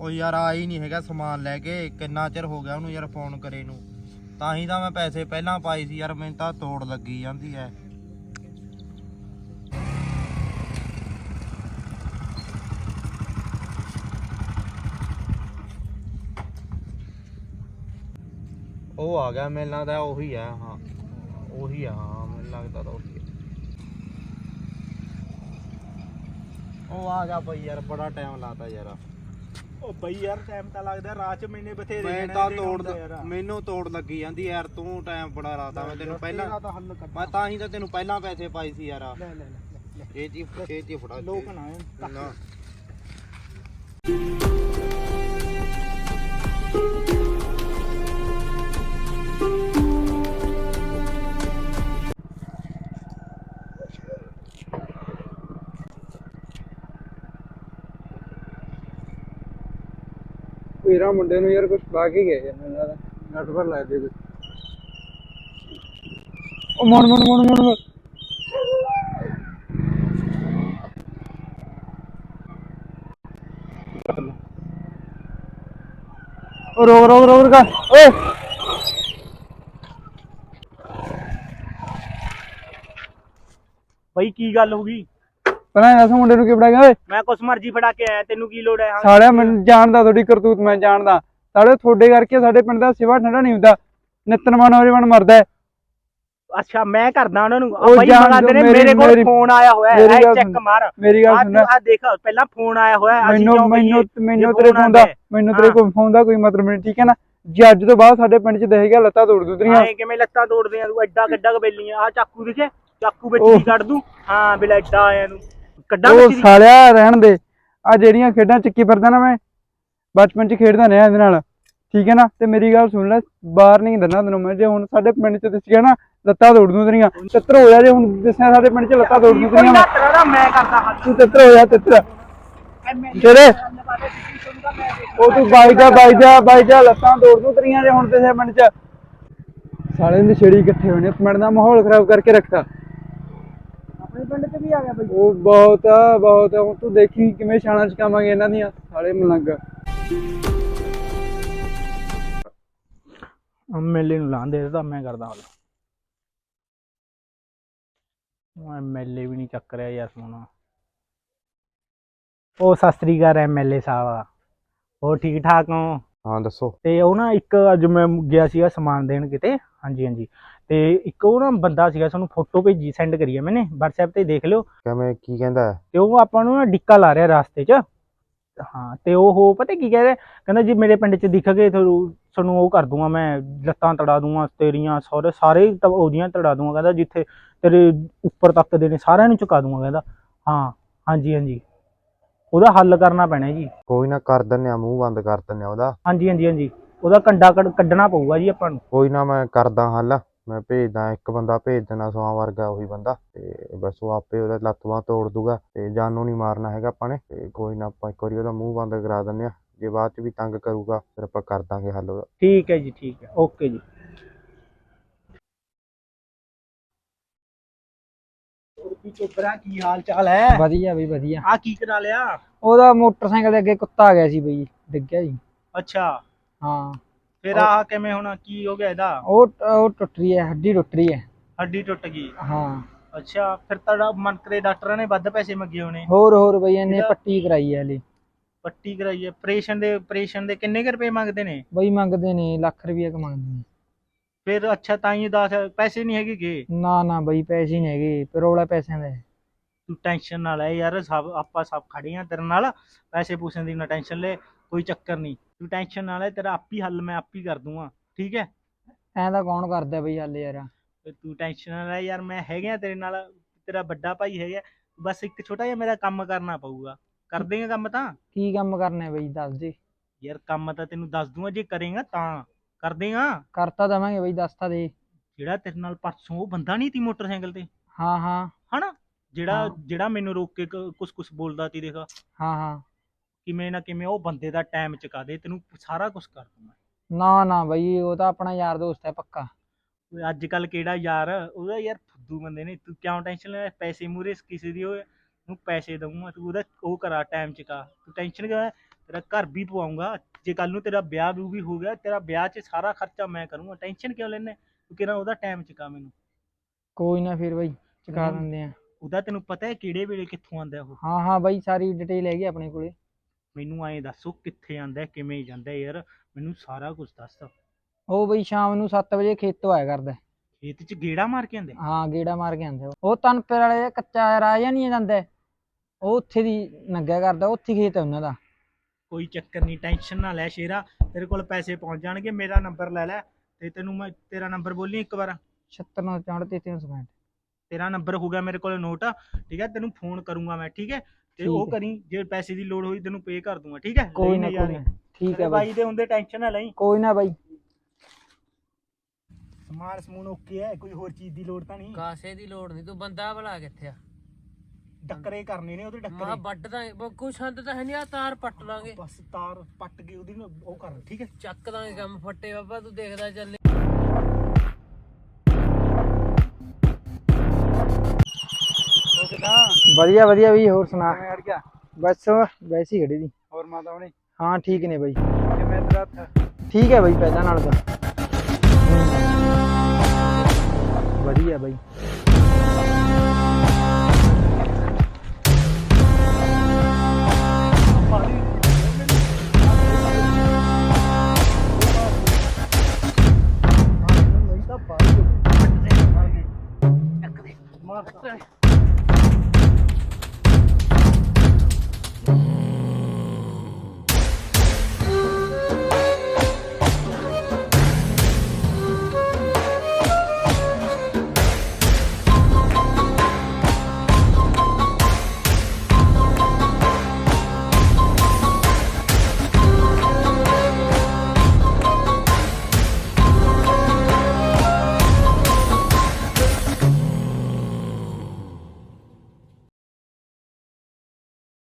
ਉਹ ਯਾਰ ਆ ਹੀ ਨਹੀਂ ਹੈਗਾ ਸਮਾਨ ਲੈ ਕੇ, ਕਿੰਨਾ ਚਿਰ ਹੋ ਗਿਆ ਉਹਨੂੰ ਯਾਰ ਫੋਨ ਕਰੇ ਨੂੰ। ਤਾਂ ਹੀ ਤਾਂ ਮੈਂ ਪੈਸੇ ਪਹਿਲਾਂ ਪਾਈ ਸੀ ਯਾਰ, ਮੈਨੂੰ ਤਾਂ ਤੋੜ ਲੱਗੀ ਜਾਂਦੀ ਐ। ਉਹ ਆ ਗਿਆ, ਮੈਨੂੰ ਲੱਗਦਾ ਉਹੀ ਆ ਹਾਂ। ਉਹੀ ਆ, ਹਾਂ, ਮੈਨੂੰ ਲੱਗਦਾ ਤਾਂ ਉਹੀ ਆ ਉਹ ਆ ਗਿਆ ਬਈ ਯਾਰ, ਬੜਾ ਟਾਈਮ ਲਾਤਾ ਯਾਰ। ਉਹ ਬਈ ਯਾਰ ਟਾਈਮ ਤਾਂ ਲੱਗਦਾ ਰਾਹ ਚ ਮੈਨੇ ਬਥੇਰੇ ਮੈਂ ਤਾਂ ਦੇ ਤੋੜ ਹੁੰਦਾ ਯਾਰ। ਮੈਨੂੰ ਤੋੜ ਲੱਗੀ ਜਾਂਦੀ ਯਾਰ ਤੂੰ ਟਾਈਮ ਬੜਾ ਲਾਤਾ ਮੈਂ ਤੈਨੂੰ ਪਹਿਲਾਂ ਤਾਂ ਹੱਲ ਮੈਂ ਤਾਂ ਹੀ ਤਾਂ ਤੈਨੂੰ ਪਹਿਲਾਂ ਪੈਸੇ ਪਾਈ ਸੀ ਯਾਰ। ਲੈ ਲੈ ਲੈ ਲੈ, ਛੇਤੀ ਛੇਤੀ ਫੜਾ ਲੋਕ ਨਾ ਆਉਣ। ਨਾ। ਵੀਰਾ ਮੁੰਡੇ ਨੂੰ ਯਾਰ ਕੁਝ ਪਾ ਕੇ ਗਏ ਯਾਰ ਮੈਨੂੰ ਲੱਗਦਾ ਨਟ ਪਰ ਉਹ ਮਣ ਮਣ ਮਣ ਮਣ ਮਣ ਉਹ ਰੋਕ ਰੋਕ ਰੋਕ ਰੋਕ। ਓਏ। ਬਈ ਕੀ ਗੱਲ ਹੋ ਗਈ? ਪਹਿਲਾਂ ਦੱਸ ਮੁੰਡੇ ਨੂੰ ਕੀ ਫੜਾ ਗਿਆ ਓਏ। ਮੈਂ ਕੁਛ ਮਰਜ਼ੀ ਫੜਾ ਕੇ ਆਇਆ ਤੈਨੂੰ ਕੀ ਲੋੜ ਹੈ? ਹਾਂ। ਸਾਲਿਆ ਮੈਨੂੰ ਜਾਣਦਾ ਤੁਹਾਡੀ ਕਰਤੂਤ ਮੈਂ ਜਾਣਦਾ। ਸਾਲੇ ਤੁਹਾਡੇ ਕਰਕੇ ਸਾਡੇ ਪਿੰਡ ਦਾ ਸਿਵਾ ਠੰਡਾ ਨਹੀਂ ਹੁੰਦਾ। ਨਿਤਨ ਮਨ ਨੌਜਵਾਨ ਮਰਦਾ ਹੈ। ਅੱਛਾ ਮੈਂ ਕਰਦਾ ਉਹਨਾਂ ਨੂੰ। ਉਹ ਬਈ ਜਾਣ ਮੰਗਾਦੇ ਨੇ ਦਿਓ, ਮੇਰੀ- ਮੇਰੇ ਕੋਲ ਮੇਰੀ- ਫੋਨ ਆਇਆ ਹੋਇਆ ਮੇਰੀ ਹੈ ਗੱਲ ਚੈੱਕ ਸੁਣ। ਮਾਰ। ਮੇਰੀ ਗੱਲ ਸੁਣ। ਆ ਦੇਖ ਪਹਿਲਾਂ ਫੋਨ ਆਇਆ ਹੋਇਆ ਹੈ, ਅਸੀਂ ਮੈਨੂੰ ਕਿਉਂ ਮੈਨੂੰ ਕਹੀਏ? ਮੈਨੂੰ ਜੇ ਤੇਰੇ ਫੋਨ ਫੋਨ ਦਾ ਆਉਂਦਾ ਹੈ। ਮੈਨੂੰ ਤੇਰੇ ਹਾਂ। ਕੋਲ ਫੋਨ ਦਾ ਕੋਈ ਮਤਲਬ ਨਹੀਂ ਠੀਕ ਹੈ ਨਾ? ਜੇ ਅੱਜ ਤੋਂ ਬਾਅਦ ਸਾਡੇ ਪਿੰਡ 'ਚ ਦੇਖ ਗਿਆ ਲੱਤਾਂ ਤੋੜ ਦੂ ਤੇਰੀਆਂ। ਐਂ ਕਿਵੇਂ ਲੱਤਾਂ ਤੋੜਦੇ ਆ ਤੂੰ ਐਡਾ ਕੱਡਾ ਕਬੇਲੀਆਂ। ਆ ਚਾਕੂ ਦਿਖੇ? ਚਾਕੂ ਵਿੱਚ। ਕੀ ਕੱਢ ਦੂੰ। ਹਾਂ ਬਿਲਾ ਐਡਾ ਆਇਆ ਨੂੰ ਕੱਡਾ ਉਹ ਦੀ ਸਾਲਿਆ ਰਹਿਣ ਦੇ। ਆ ਜਿਹੜੀਆਂ ਖੇਡਾਂ ਚੱਕੀ ਫਿਰਦਾ ਨਾ ਮੈਂ ਬਚਪਨ 'ਚ ਖੇਡਦਾ ਰਿਹਾ ਇਹਦੇ ਨਾਲ। ਠੀਕ ਹੈ ਨਾ? ਤੇ ਮੇਰੀ ਗੱਲ ਸੁਣ ਲੈ ਬਾਹਰ ਨਹੀਂ ਦਿੰਦਾ ਤੈਨੂੰ ਮੈਂ। ਜੇ ਹੁਣ ਸਾਡੇ ਪਿੰਡ 'ਚ ਦਿਸ ਗਿਆ ਨਾ ਲੱਤਾਂ ਤੋੜ ਦੂੰ ਤੇਰੀਆਂ। ਤਿੱਤਰ ਹੋ ਜਾ ਜੇ ਹੁਣ ਦਿਸਿਆ ਸਾਡੇ ਪਿੰਡ 'ਚ ਲੱਤਾਂ ਤੋੜ ਦੂੰ ਤੇਰੀਆਂ। ਨਾ ਤੇਰਾ ਨਾ ਮੈਂ ਕਰਦਾ ਹੱਲ ਤੂੰ ਤਿੱਤਰ ਹੋ ਜਾ ਤਿੱਤਰ ਤੇਰੇ ਉਹ ਤੂੰ ਬਾਈ ਜਾ ਬਾਈ ਜਾ ਬਾਈ ਜਾ ਲੱਤਾਂ ਤੋੜ ਦੂੰ ਤੇਰੀਆਂ ਜੇ ਹੁਣ ਦਿਸਿਆ ਪਿੰਡ 'ਚ। ਸਾਲੇ ਨਸ਼ੇੜੀ ਇਕੱਠੇ ਹੋਏ ਨੇ ਪਿੰਡ ਦਾ ਮਾਹੌਲ ਖਰਾਬ ਕਰਕੇ ਰੱਖਤਾ। ਆਪਣੇ ਪਿੰਡ 'ਚ ਵੀ ਆ ਗਿਆ ਬਈ। ਉਹ ਬਹੁਤ ਆ ਬਹੁਤ ਆ। ਹੁਣ ਤੂੰ ਦੇਖੀ ਕਿਵੇਂ ਛਾਣਾ ਚਕਾਵਾਂਗੇ ਇਹਨਾਂ ਦੀਆਂ ਸਾਲੇ ਮਲੰਗ। ਐਮਐਲਏ ਨੂੰ ਲਾਂ ਦੇ ਦਿੱਤਾ ਮੈਂ ਕਰਦਾ ਉਹ ਐਮਐਲਏ ਵੀ ਨਹੀਂ ਚੱਕ ਰਿਹਾ ਯਾਰ ਸੋਨਾ। ਉਹ ਸਤਿ ਸ੍ਰੀ ਅਕਾਲ ਐਮਐਲਏ ਸਾਹਿਬ। ਹੋਰ ਠੀਕ ਠਾਕ ਹੋ? ਹਾਂ ਦੱਸੋ। ਤੇ ਉਹ ਨਾ ਇੱਕ ਅੱਜ ਮੈਂ ਗਿਆ ਸੀਗਾ ਸਮਾਨ ਦੇਣ ਕਿਤੇ। ਹਾਂਜੀ ਹਾਂਜੀ। ਤੇ ਇੱਕ ਉਹ ਨਾ ਬੰਦਾ ਸੀਗਾ ਸਾਨੂੰ ਫੋਟੋ ਭੇਜੀ ਸੈਂਡ ਕਰੀ ਹੈ ਮੈਨੇ WhatsApp ਤੇ ਦੇਖ ਲਿਓ। ਕਿਵੇਂ ਕੀ ਕਹਿੰਦਾ? ਹੈ? ਤੇ ਉਹ ਆਪਾਂ ਨੂੰ ਨਾ ਡਿੱਕਾ ਲਾ ਰਿਹਾ ਰਾਸਤੇ 'ਚ। ਹਾਂ ਤੇ ਉਹ ਪਤਾ ਕੀ ਕਹਿ ਰਿਹਾ? ਕਹਿੰਦਾ ਜੀ ਮੇਰੇ ਪਿੰਡ 'ਚ ਦਿਖ ਗਏ ਤੁਹਾਨੂੰ ਤੁਹਾਨੂੰ ਉਹ ਕਰ ਦੂੰਗਾ ਮੈਂ ਲੱਤਾਂ ਤੜਾ ਦੂੰਗਾ ਤੇਰੀਆਂ ਸਾਰੇ ਸਾਰੇ ਤ- ਉਹਦੀਆਂ ਤੜਾ ਦੂੰਗਾ ਕਹਿੰਦਾ ਜਿੱਥੇ ਤੇਰੇ ਉੱਪਰ ਤੱਕ ਦੇ ਨੇ ਸਾਰਿਆਂ ਨੂੰ ਚੁਕਾ ਦੂੰਗਾ ਕਹਿੰਦਾ। ਹਾਂ ਹਾਂਜੀ ਹਾਂਜੀ। ਉਹਦਾ ਹੱਲ ਕਰਨਾ ਪੈਣਾ ਜੀ। ਕੋਈ ਨਾ ਕਰ ਦਿੰਨੇ ਆ ਮੂੰਹ ਬੰਦ ਕਰ ਦਿੰਨੇ ਆ ਉਹਦਾ। ਹਾਂਜੀ ਹਾਂਜੀ ਹਾਂਜੀ। ਉਹਦਾ ਕੰਡਾ ਕੱਢ- ਕੱਢਣਾ ਪਊਗਾ ਜੀ ਆਪਾਂ ਨੂੰ। ਕੋਈ ਨਾ ਮੈਂ ਕਰਦਾ ਹੱਲ ਮੈਂ ਭੇਜਦਾ ਇੱਕ ਬੰਦਾ ਭੇਜ ਦੇਣਾ ਸੋਹਾਂ ਵਰਗਾ ਉਹੀ ਬੰਦਾ ਤੇ ਬਸ ਉਹ ਆਪੇ ਉਹਦਾ ਲੱਤ ਬਾਂਹ ਤੋੜ ਦੂਗਾ ਤੇ ਜਾਨੋਂ ਨਹੀਂ ਮਾਰਨਾ ਹੈਗਾ ਆਪਾਂ ਨੇ ਤੇ ਕੋਈ ਨਾ ਆਪਾਂ ਇੱਕ ਵਾਰੀ ਉਹਦਾ ਮੂੰਹ ਬੰਦ ਕਰਾ ਦਿੰਨੇ ਆ ਜੇ ਬਾਅਦ ਚ ਵੀ ਤੰਗ ਕਰੂਗਾ ਫਿਰ ਆਪਾਂ ਕਰ ਦਾਂਗੇ ਹੱਲ ਉਹਦਾ। ਠੀਕ ਹੈ ਜੀ ਠੀਕ ਹੈ ਓਕੇ ਜੀ। ਕੀ ਚੋਬਰਾ ਕੀ ਹਾਲ ਚਾਲ ਹੈ? ਵਧੀਆ ਬਈ ਵਧੀਆ। ਆ ਕੀ ਕਰਾ ਲਿਆ? ਉਹਦਾ ਮੋਟਰਸਾਈਕਲ ਦੇ ਅੱਗੇ ਕੁੱਤਾ ਆ ਗਿਆ ਸੀ ਬਈ ਡਿੱਗਿਆ ਜੀ। ਅੱਛਾ। ਹਾਂ। ਫਿਰ ਆ ਕਿਵੇਂ ਹੋਣਾ ਕੀ ਹੋ ਗਿਆ ਇਹਦਾ? ਉਹ ਉਹ ਟੁੱਟ ਰਹੀ ਹੈ ਹੱਡੀ ਟੁੱਟ ਰਹੀ ਹੈ। ਹੱਡੀ ਟੁੱਟ ਗਈ। ਹਾਂ। ਅੱਛਾ ਫਿਰ ਤੁਹਾਡਾ ਮਨ ਕਰੇ ਡਾਕਟਰਾਂ ਨੇ ਵੱਧ ਪੈਸੇ ਮੰਗੇ ਹੋਣੇ। ਹੋਰ ਹੋਰ ਬਈ ਇਹਨੇ ਇਹਦਾ- ਪੱਟੀ ਕਰਾਈ ਹੈ ਹਲੇ। ਪੱਟੀ ਕਰਾਈ ਹੈ। ਆਪਰੇਸ਼ਨ ਦੇ ਆਪਰੇਸ਼ਨ ਦੇ ਕਿੰਨੇ ਕੁ ਰੁਪਏ ਮੰਗਦੇ ਨੇ? ਬਈ ਮੰਗਦੇ ਨੇ ਲੱਖ ਰੁਪਏ ਕ ਮੰਗਦੇ ਨੇ। ਫਿਰ ਅੱਛਾ ਤਾਂ ਹੀ 10 ਪੈਸੇ ਨਹੀਂ ਹੈਗੇ ਗੇ ਨਾ ਨਾ ਬਈ ਪੈਸੇ ਨਹੀਂ ਹੈਗੇ ਪਰੋਲਾ ਪੈਸਿਆਂ ਦਾ ਹੈ। ਤੂੰ ਟੈਨਸ਼ਨ ਨਾ ਲੈ ਯਾਰ ਸਭ ਆਪਾਂ ਸਭ ਖੜੇ ਆ ਤੇਰੇ ਨਾਲ। ਪੈਸੇ ਪੂਸਿਆਂ ਦੀ ਨਾ ਟੈਨਸ਼ਨ ਲੈ। ਕੋਈ ਚੱਕਰ ਨਹੀਂ। ਤੂੰ ਟੈਨਸ਼ਨ ਨਾ ਲੈ ਤੇਰਾ ਆਪੀ ਹੱਲ ਮੈਂ ਆਪੀ ਕਰ ਦੂੰਗਾ ਠੀਕ ਹੈ? ਐਂ ਤਾਂ ਕੌਣ ਕਰਦਾ ਬਈ ਹੱਲ ਯਾਰ? ਤੇ ਤੂੰ ਟੈਨਸ਼ਨ ਨਾ ਲੈ ਯਾਰ ਮੈਂ ਹੈਗਾ ਤੇਰੇ ਨਾਲ ਤੇਰਾ ਵੱਡਾ ਭਾਈ ਹੈਗਾ। ਬਸ ਇੱਕ ਛੋਟਾ ਜਿਹਾ ਮੇਰਾ ਕੰਮ ਕਰਨਾ ਪਊਗਾ। ਕਰ ਦੇਂਗਾ ਕੰਮ ਤਾਂ? ਕੀ ਕੰਮ ਕਰਨਾ ਹੈ ਬਈ ਦੱਸ ਦੇ। ਯਾਰ ਕੰਮ ਤਾਂ ਤੈਨੂੰ ਦੱਸ ਦੂੰਗਾ ਜੇ ਕਰੇਗਾ ਤਾਂ। ਕਰ ਦੇਂਗਾ ਕਰਤਾ ਦਵਾਂਗੇ ਬਈ ਦੱਸ ਤਾਂ ਦੇ। ਜਿਹੜਾ ਤੇਰੇ ਨਾਲ ਪਰਸੋਂ ਉਹ ਬੰਦਾ ਨਹੀਂ ਤੀ ਮੋਟਰਸਾਈਕਲ ਤੇ? ਹਾਂ ਹਾਂ। ਹਨਾ? ਜਿਹੜਾ ਹਾਂ। ਜਿਹੜਾ ਮੈਨੂੰ ਰੋਕ ਕੇ ਕੁਛ ਕੁਛ ਬੋਲਦਾ ਤੀ ਦੇਖ। ਹਾਂ ਹਾਂ। ਕਿਵੇਂ ਨਾ ਕਿਵੇਂ ਉਹ ਬੰਦੇ ਦਾ ਟਾਈਮ ਚੁਕਾ ਦੇ ਤੈਨੂੰ ਸਾਰਾ ਕੁਝ ਕਰ ਦੂੰਗਾ। ਨਾ ਨਾ ਬਈ ਉਹ ਤਾਂ ਆਪਣਾ ਯਾਰ ਦੋਸਤ ਹੈ ਪੱਕਾ। ਓਏ ਅੱਜ ਕੱਲ ਕਿਹੜਾ ਯਾਰ? ਉਹਦਾ ਯਾਰ ਫੁੱਦੂ ਬੰਦੇ ਨੇ ਤੂੰ ਕਿਉਂ ਟੈਨਸ਼ਨ ਲੈ ਪੈਸੇ ਮੂਰੇ ਕਿਸੇ ਦੀ ਹੋਏ ਨੂੰ ਪੈਸੇ ਦਊਂਗਾ ਤੂੰ ਉਹਦਾ ਉਹ ਕਰਾ ਟਾਈਮ ਚੁਕਾ। ਤੂੰ ਟੈਨਸ਼ਨ ਕਿਉਂ ਲੈ? ਤੇਰਾ ਘਰ ਵੀ ਪਵਾਉਂਗਾ ਜੇ ਕੱਲ ਨੂੰ ਤੇਰਾ ਵਿਆਹ ਵੀ ਹੋ ਗਿਆ ਤੇਰਾ ਵਿਆਹ 'ਚ ਸਾਰਾ ਖਰਚਾ ਮੈਂ ਕਰੂੰਗਾ। ਟੈਨਸ਼ਨ ਕਿਉਂ ਲੈਨੇ ਤੂੰ ਕਿਹੜਾ ਉਹਦਾ ਟਾਈਮ ਚੁਕਾ ਮੈਨੂੰ? ਕੋਈ ਨਾ ਫਿਰ ਬਾਈ ਚੁਕਾ ਹਮ। ਦਿੰਦੇ ਆ। ਉਹਦਾ ਤੈਨੂੰ ਪਤਾ ਹੈ ਕਿਹੜੇ ਵੇਲੇ ਕਿੱਥੋਂ ਆਂਦਾ ਉਹ? ਹਾਂ ਹਾਂ ਬਾਈ ਸਾਰੀ ਡਿਟੇਲ ਹੈਗੀ ਆਪਣੇ ਕੋਲੇ। ਮੈਨੂੰ ਐਂ ਦੱਸੋ ਕਿੱਥੇ ਆਂਦਾ ਕਿਵੇਂ ਜਾਂਦਾ ਯਾਰ? ਮੈਨੂੰ ਸਾਰਾ ਕੁਝ ਦੱਸ। ਉਹ ਬਈ ਸ਼ਾਮ ਨੂੰ 7 ਵਜੇ ਖੇਤੋਂ ਆਇਆ ਕਰਦਾ। ਖੇਤ 'ਚ ਗੇੜਾ ਮਾਰ ਕੇ ਆਂਦੇ ਹਾਂ ਗੇੜਾ ਮਾਰ ਕੇ ਆਂਦਾ ਉਹ। ਤਨਪੁਰ ਵਾਲੇ ਕੱਚਾ ਰਾਹ ਜਾਂ ਨਹੀਂ ਜਾਂਦਾ। ਉਹ ਉੱਥੇ ਦੀ ਨੰਗਿਆ ਕਰਦਾ ਉੱਥੇ ਹੀ ਖੇਤ ਹੈ ਉਹਨਾਂ ਦਾ। ਕੋਈ ਚੱਕਰ ਨਹੀਂ ਟੈਨਸ਼ਨ ਨਾ ਲੈ ਸ਼ੇਰਾ। ਤੇਰੇ ਕੋਲ ਪੈਸੇ ਪਹੁੰਚ ਜਾਣਗੇ ਮੇਰਾ ਨੰਬਰ ਲੈ ਲੈ। ਤੇ ਤੈਨੂੰ ਮੈਂ ਤੇਰਾ ਨੰਬਰ ਬੋਲੀ ਇੱਕ ਵਾਰ। 76 ਨਾਲ 64 ਤੇ 365 ਤੇਰਾ ਨੰਬਰ ਹੋ ਗਿਆ ਮੇਰੇ ਕੋਲ ਨੋਟ। ਠੀਕ ਹੈ ਤੈਨੂੰ ਫੋਨ ਕਰੂੰਗਾ ਮੈਂ ਠੀਕ ਹੈ? ਤੇ ਠੀਕ ਉਹ ਹੈ। ਕਰੀ ਜੇ ਪੈਸੇ ਦੀ ਲੋੜ ਹੋਈ ਤੈਨੂੰ ਪੇ ਕਰ ਦੂੰਗਾ ਠੀਕ ਹੈ? ਕੋਈ ਨਾ ਕੋਈ। ਨਾ ਠੀਕ ਤੇਰੇ ਹੈ ਬਾਈ ਬਾਈ। ਦੇ ਹੁੰਦੇ ਟੈਨਸ਼ਨ ਨਾ ਲਈ। ਕੋਈ ਨਾ ਬਾਈ। ਸਮਾਨ ਸਮੂਨ ਓਕੇ ਹੈ ਕੋਈ ਹੋਰ ਚੀਜ਼ ਦੀ ਲੋੜ ਤਾਂ ਨਹੀਂ। ਕਾਸੇ ਦੀ ਲੋੜ ਨਹੀਂ ਤੂੰ ਬੰਦਾ ਭਲਾ ਕਿੱਥੇ ਆ? ਡੱਕਰੇ ਕਰਨੇ ਨੇ ਉਹਦੇ ਮਾ ਡੱਕਰੇ ਵੱਢ ਦਾਂਗੇ ਕੋਈ ਸੰਦ ਤਾਂ ਹੈ ਨਹੀਂ ਆ ਤਾਰ ਪੱਟ ਲਾਂਗੇ। ਬਸ ਤਾਰ ਪੱਟ ਕੇ ਉਹਦੀ ਨਾ ਉਹ ਕਰ ਠੀਕ ਹੈ? ਚੱਕ ਦਾਂਗੇ ਕੰਮ ਫੱਟੇ ਬਾਬਾ ਤੂੰ ਦੇਖਦਾ ਚੱਲ। ਵਧੀਆ ਵਧੀਆ ਬਈ ਹੋਰ ਸੁਣਾ? ਕਿਵੇਂ ਅੜ ਗਿਆ ਬਸ ਵੈਸੇ ਹੀ ਖੜੀ ਦੀ ਹੋਰ ਮਾਤਾ ਹੁਣੀ? ਹਾਂ ਠੀਕ ਨੇ ਬਾਈ। ਕਿਵੇਂ ਤੇਰਾ ਹੱਥ? ਠੀਕ ਹੈ ਬਾਈ ਪਹਿਲਾਂ ਨਾਲ ਤਾਂ। ਵਧੀਆ ਬਾਈ।